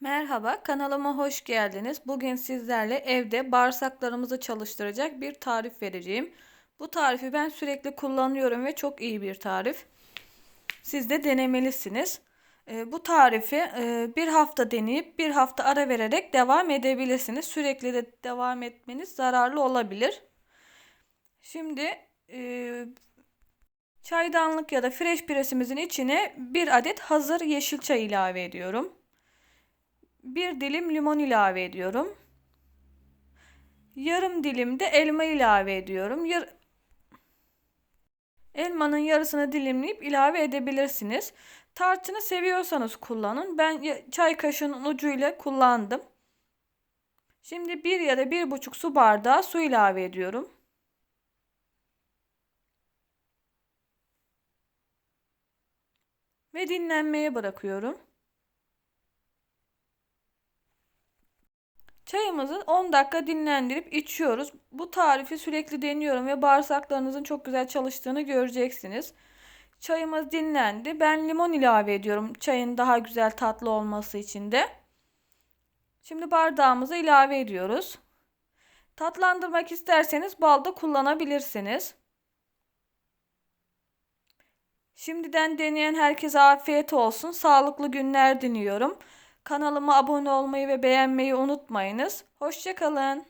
Merhaba, kanalıma hoş geldiniz. Bugün sizlerle evde bağırsaklarımızı çalıştıracak bir tarif vereceğim. Bu tarifi ben sürekli kullanıyorum ve çok iyi bir tarif. Siz de denemelisiniz. Ee, bu tarifi e, bir hafta deneyip bir hafta ara vererek devam edebilirsiniz. Sürekli de devam etmeniz zararlı olabilir. Şimdi e, çaydanlık ya da fresh presimizin içine bir adet hazır yeşil çay ilave ediyorum. Bir dilim limon ilave ediyorum. Yarım dilim de elma ilave ediyorum. Yar Elmanın yarısını dilimleyip ilave edebilirsiniz. Tarçını seviyorsanız kullanın. Ben çay kaşığının ucuyla kullandım. Şimdi bir ya da bir buçuk su bardağı su ilave ediyorum. Ve dinlenmeye bırakıyorum. Çayımızı 10 dakika dinlendirip içiyoruz. Bu tarifi sürekli deniyorum ve bağırsaklarınızın çok güzel çalıştığını göreceksiniz. Çayımız dinlendi. Ben limon ilave ediyorum çayın daha güzel tatlı olması için de. Şimdi bardağımıza ilave ediyoruz. Tatlandırmak isterseniz bal da kullanabilirsiniz. Şimdiden deneyen herkese afiyet olsun. Sağlıklı günler diliyorum. Kanalıma abone olmayı ve beğenmeyi unutmayınız. Hoşçakalın.